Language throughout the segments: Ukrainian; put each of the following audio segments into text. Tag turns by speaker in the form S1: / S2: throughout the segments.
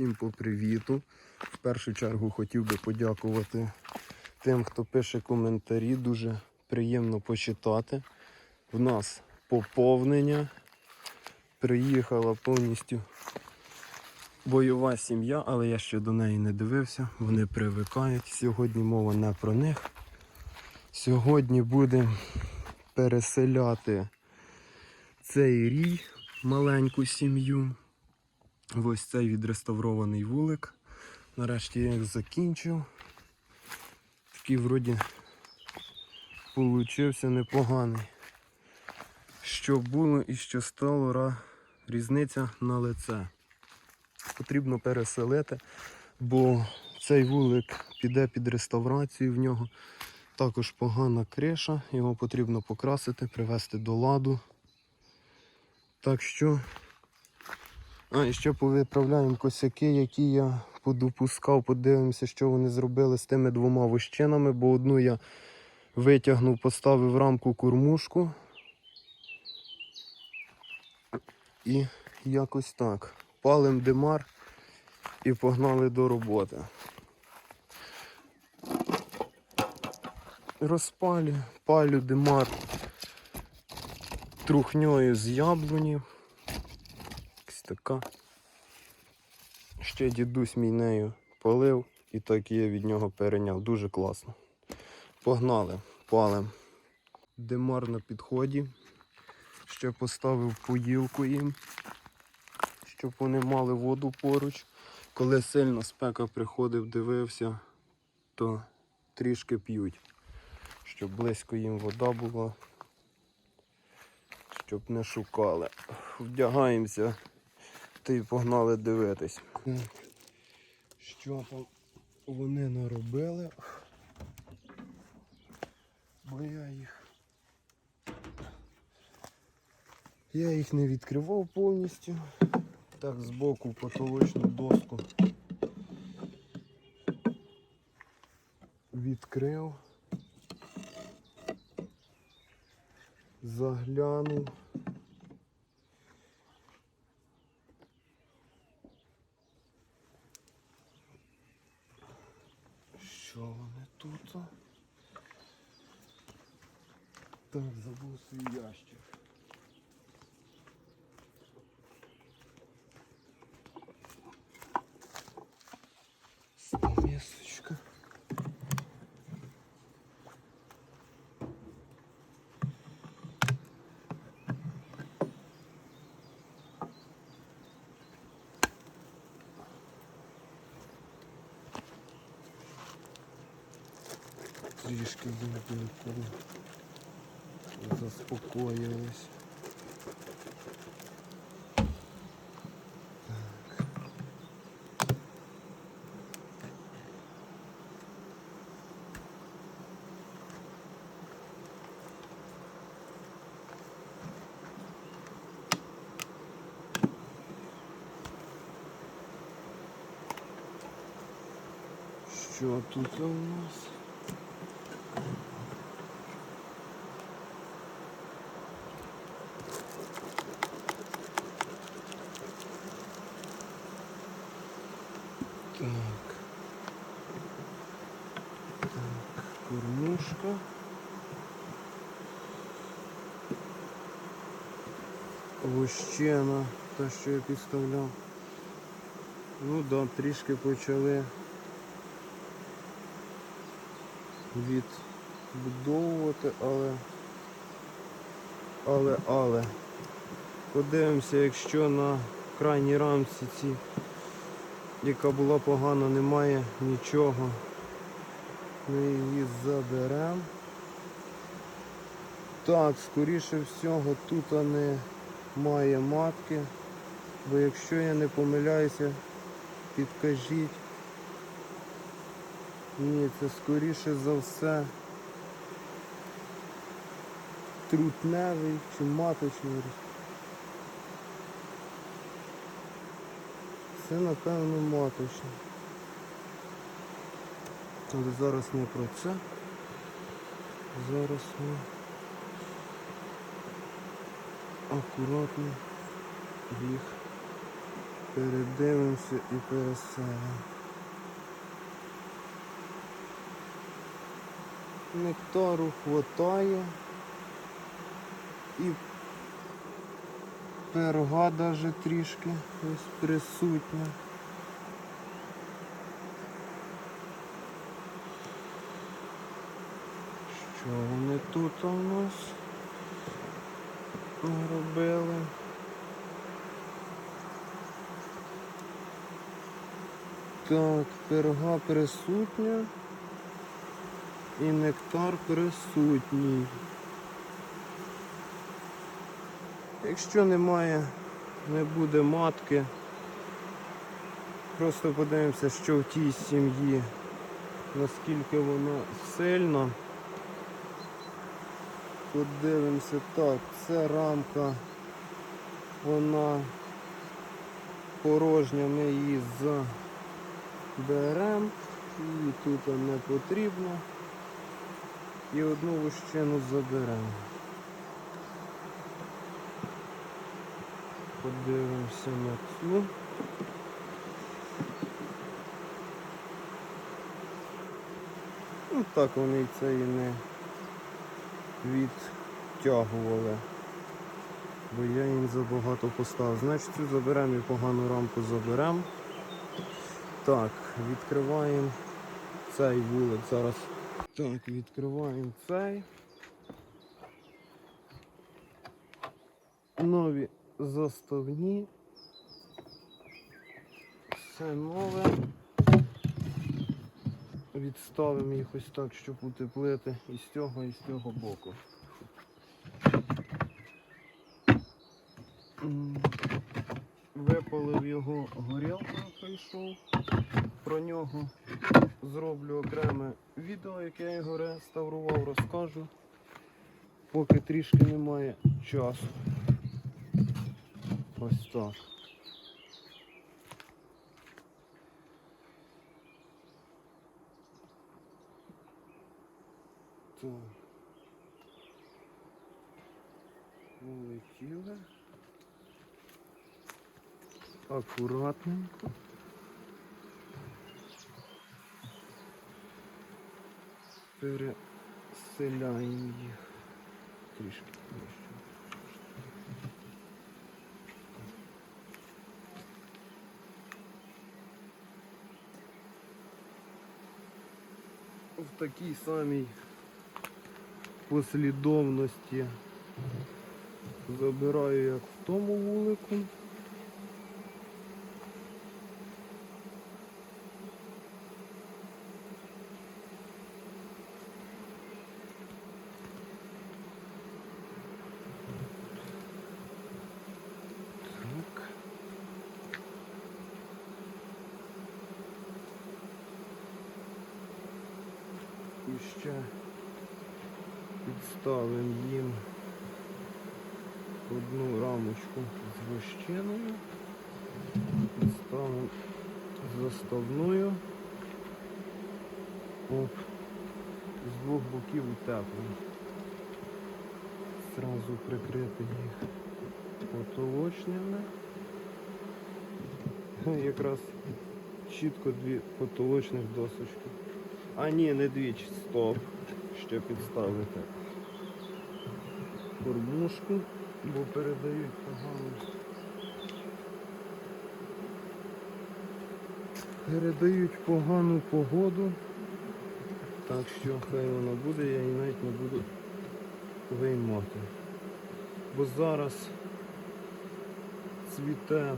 S1: Всім по привіту. В першу чергу хотів би подякувати тим, хто пише коментарі. Дуже приємно почитати. В нас поповнення. Приїхала повністю бойова сім'я, але я ще до неї не дивився. Вони привикають. Сьогодні мова не про них. Сьогодні будемо переселяти цей рій, маленьку сім'ю. Ось цей відреставрований вулик. Нарешті я їх закінчив. Такий вроді получився непоганий. Що було і що стало, різниця на лице. Потрібно переселити, бо цей вулик піде під реставрацію в нього. Також погана криша, його потрібно покрасити, привести до ладу. Так що а, і ще повиправляємо косяки, які я подопускав. Подивимося, що вони зробили з тими двома вощинами, бо одну я витягнув, поставив в рамку кормушку. І якось так. Палим димар і погнали до роботи. Розпалю, палю димар трухньою з яблуні. Така. Ще дідусь мій нею полив і так я від нього перейняв. Дуже класно. Погнали, палим. Димар на підході. Ще поставив поїлку їм, щоб вони мали воду поруч. Коли сильно спека приходив, дивився, то трішки п'ють, щоб близько їм вода була, щоб не шукали. Вдягаємося й погнали дивитись. Що там вони наробили? Бо я їх. Я їх не відкривав повністю. Так, збоку потолочну доску відкрив. Заглянув. Місочка. Трішки вибили, заспокоїлись. Що тут у нас? Так. Так, кормушка. Вощена, та, що я підставляв. Ну да, трішки почали відбудовувати, але але, але подивимося, якщо на крайній рамці ці, яка була погана, немає нічого, ми її заберемо. Так, скоріше всього, тут немає матки, бо якщо я не помиляюся, підкажіть. Ні, це скоріше за все трутневий чи маточний. Це напевно маточний. Але зараз не про це. Зараз ми акуратно їх Передивимося і переселимо. Нектару хватає. І пирога даже трішки ось присутня. Що вони тут у нас робили? Так, пирога присутня і нектар присутній. Якщо немає, не буде матки, просто подивимося, що в тій сім'ї, наскільки вона сильна. Подивимося, так, це рамка, вона порожня, ми її заберемо, її тут не потрібно. І одну вощину заберемо. Подивимося на цю. Ну так вони це і не відтягували. Бо я їм забагато поставив. Значить цю заберемо і погану рамку заберемо. Так, відкриваємо цей вулик зараз. Так, відкриваємо цей. Нові заставні. Все нове. Відставимо їх ось так, щоб утеплити і з цього, і з цього боку. Випалив його горілкою прийшов. Про нього зроблю окреме відео, яке я його реставрував, розкажу. Поки трішки немає часу. Ось так. Так. Полетіли. Акуратненько. Переселяємо їх трішки. В такій самій послідовності забираю, як в тому вулику. Ще підставимо їм одну рамочку з вощиною, підставимо заставною. Оп. З двох боків утеплено. Зразу прикрити їх потолочнями. Якраз чітко дві потолочних досочки. А ні, не дві, стоп. Ще підставити кормушку, бо передають погану. Передають погану погоду. Так що хай вона буде, я її навіть не буду виймати. Бо зараз цвіте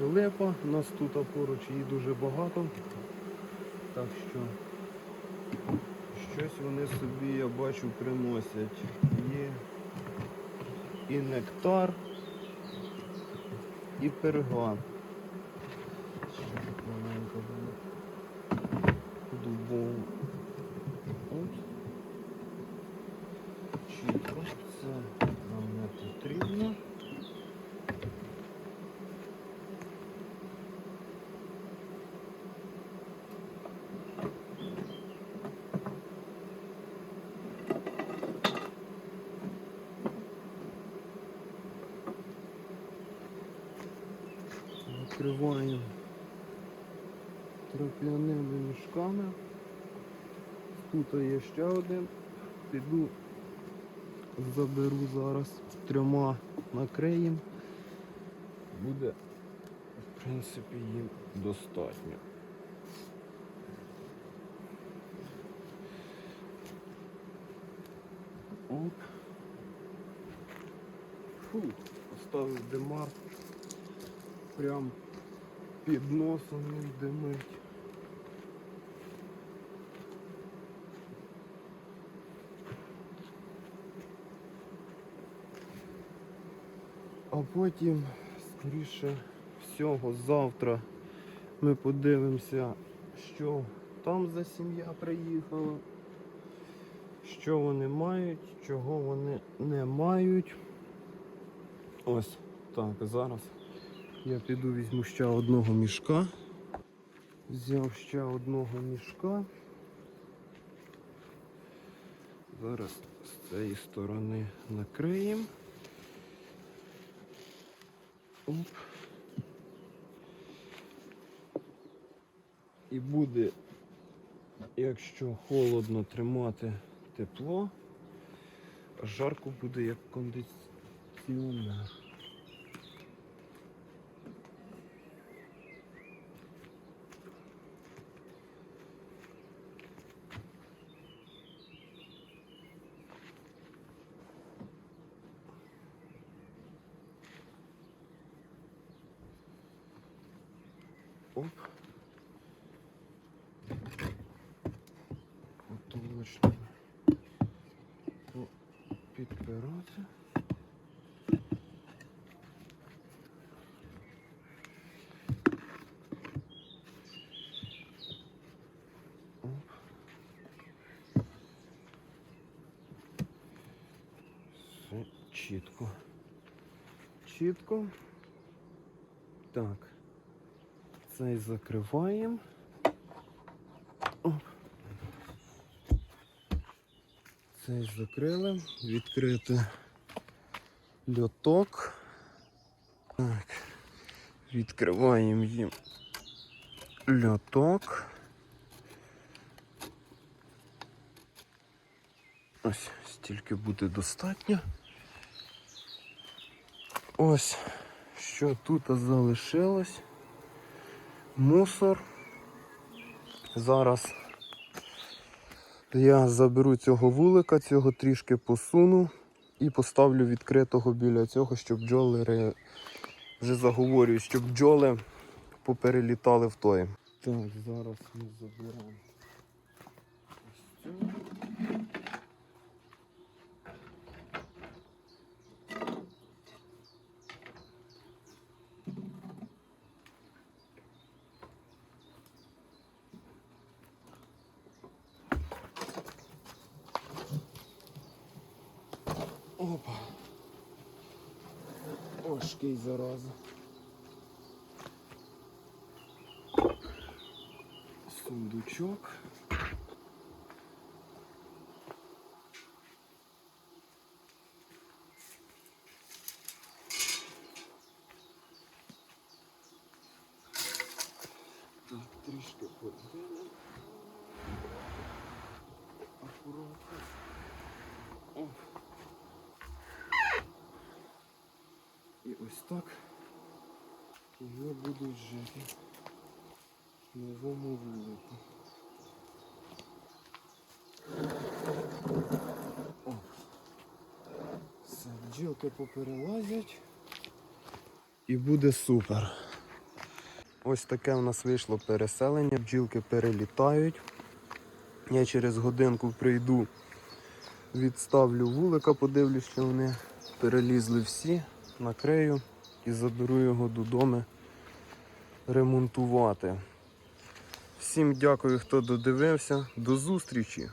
S1: липа, нас тут поруч її дуже багато. Так що щось вони собі, я бачу, приносять. Є і нектар, і перга. Дубов. Чітко. Це нам не потрібно. Закриваємо троп'яними мішками. Тут є ще один. Піду заберу зараз трьома накриєм. Буде, в принципі, їм достатньо. Оп. Фу, поставив димар. Прям під носом не димить. А потім, скоріше всього, завтра ми подивимося, що там за сім'я приїхала, що вони мають, чого вони не мають. Ось так, зараз я піду візьму ще одного мішка. Взяв ще одного мішка. Зараз з цієї сторони накриємо. Оп. І буде, якщо холодно тримати тепло, а жарко буде як кондиціонер. Оп. Потолочно підпирати. Все чітко. Чітко. Так. Цей закриваємо. Цей закрили. Відкрити льоток. Так. Відкриваємо їм льоток. Ось стільки буде достатньо. Ось що тут залишилось мусор. Зараз я заберу цього вулика, цього трішки посуну і поставлю відкритого біля цього, щоб бджоли вже заговорюю, щоб бджоли поперелітали в той. Так, зараз ми заберемо ось цю. Важкий зараза. Сундучок. Трішки подвинемо. Акуратно. О. І ось так вже будуть жити в новому вулику. О. Все, бджілки поперелазять і буде супер. Ось таке у нас вийшло переселення, бджілки перелітають. Я через годинку прийду, відставлю вулика, подивлюсь, що вони перелізли всі, накрию і заберу його додому ремонтувати. Всім дякую, хто додивився. До зустрічі!